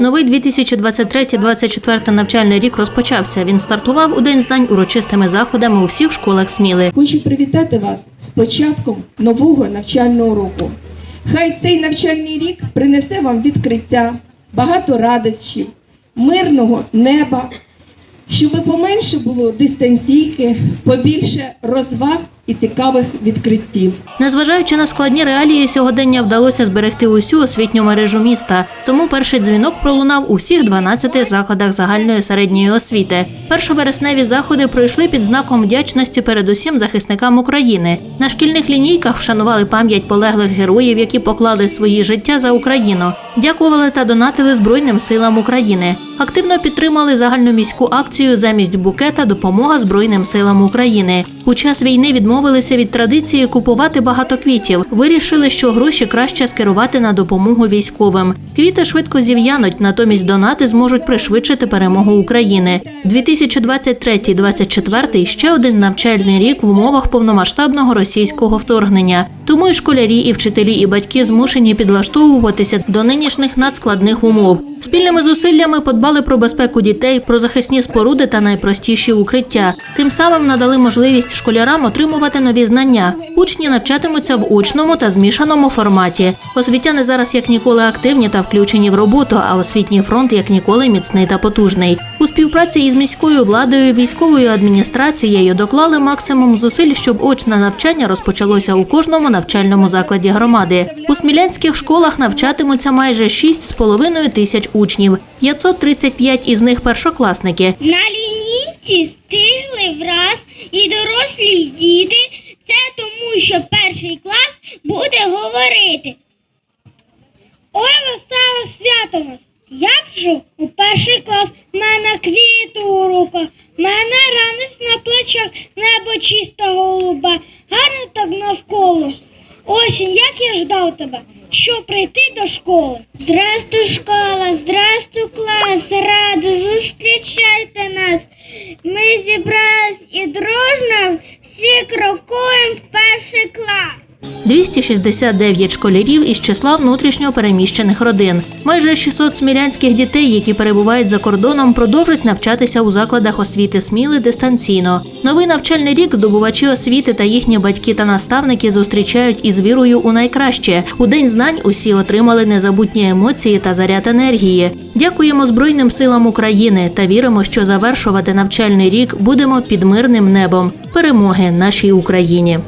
Новий 2023-2024 навчальний рік розпочався. Він стартував у день знань урочистими заходами у всіх школах Сміли. Хочу привітати вас з початком нового навчального року. Хай цей навчальний рік принесе вам відкриття, багато радощів, мирного неба, щоб поменше було дистанційки, побільше розваг і цікавих відкриттів. Незважаючи на складні реалії, сьогодення вдалося зберегти усю освітню мережу міста. Тому перший дзвінок пролунав у всіх 12 закладах загальної середньої освіти. Першовересневі заходи пройшли під знаком вдячності передусім захисникам України. На шкільних лінійках вшанували пам'ять полеглих героїв, які поклали свої життя за Україну. Дякували та донатили Збройним силам України. Активно підтримали загальноміську акцію замість букета Допомога Збройним силам України. У час війни відмовилися від традиції купувати багато квітів. Вирішили, що гроші краще скерувати на допомогу військовим. Квіти швидко зів'януть, натомість донати зможуть пришвидшити перемогу України. 2023-2024 – ще один навчальний рік в умовах повномасштабного російського вторгнення. Тому і школярі, і вчителі, і батьки змушені підлаштовуватися до нинішніх надскладних умов. Спільними зусиллями подбали про безпеку дітей, про захисні споруди та найпростіші укриття. Тим самим надали можливість школярам отримувати нові знання. Учні навчатимуться в очному та змішаному форматі. Освітяни зараз як ніколи активні та включені в роботу, а освітній фронт як ніколи міцний та потужний. У співпраці із міською владою, військовою адміністрацією доклали максимум зусиль, щоб очне навчання розпочалося у кожному навчальному закладі громади. У смілянських школах навчатимуться майже 6,5 тисяч учнів. 535 із них першокласники. На лінійці стигли враз і дорослі діти. Це тому, що перший клас буде говорити. Ой, веселе свято нас! Я пишу у перший клас, мене квіти у руках, мене ранець на плечах, небо чисто голубе, гарно так навколо. Осінь, як я ждав тебе, щоб прийти до школи. Здрастуй, школа, здрастуй, клас, радо зустрічайте нас. Ми зібрались і дружно всі крокуємо в перший клас. 269 школярів із числа внутрішньо переміщених родин. Майже 600 смілянських дітей, які перебувають за кордоном, продовжать навчатися у закладах освіти Сміли дистанційно. Новий навчальний рік здобувачі освіти та їхні батьки та наставники зустрічають із вірою у найкраще. У день знань усі отримали незабутні емоції та заряд енергії. Дякуємо Збройним силам України та віримо, що завершувати навчальний рік будемо під мирним небом. Перемоги нашій Україні.